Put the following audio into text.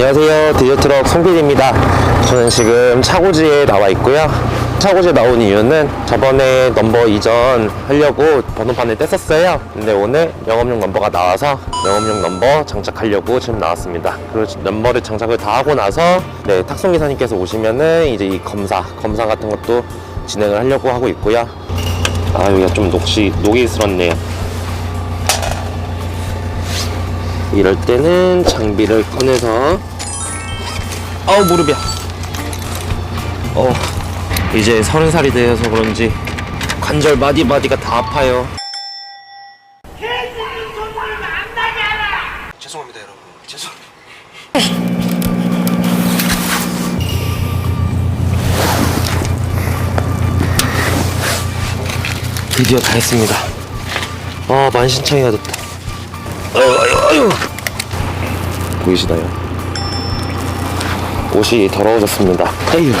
안녕하세요. 디저트럭 송PD입니다. 저는 지금 차고지에 나와 있고요. 차고지에 나온 이유는 저번에 넘버 이전 하려고 번호판을 뗐었어요. 근데 오늘 영업용 넘버가 나와서 영업용 넘버 장착하려고 지금 나왔습니다. 그리고 넘버를 장착을 다 하고 나서 네, 탁송기사님께서 오시면은 이제 이 검사, 검사 같은 것도 진행을 하려고 하고 있고요. 아, 여기가 좀 녹시, 녹이스럽네요. 이럴 때는 장비를 꺼내서 아우 무릎이야. 어 이제 서른 살이 되어서 그런지 관절 마디마디가 다 아파요. 죄송합니다 여러분. 죄송 드디어 다 했습니다. 아 만신창이가 됐다 아유 보이시나요? 옷이 더러워졌습니다. 에휴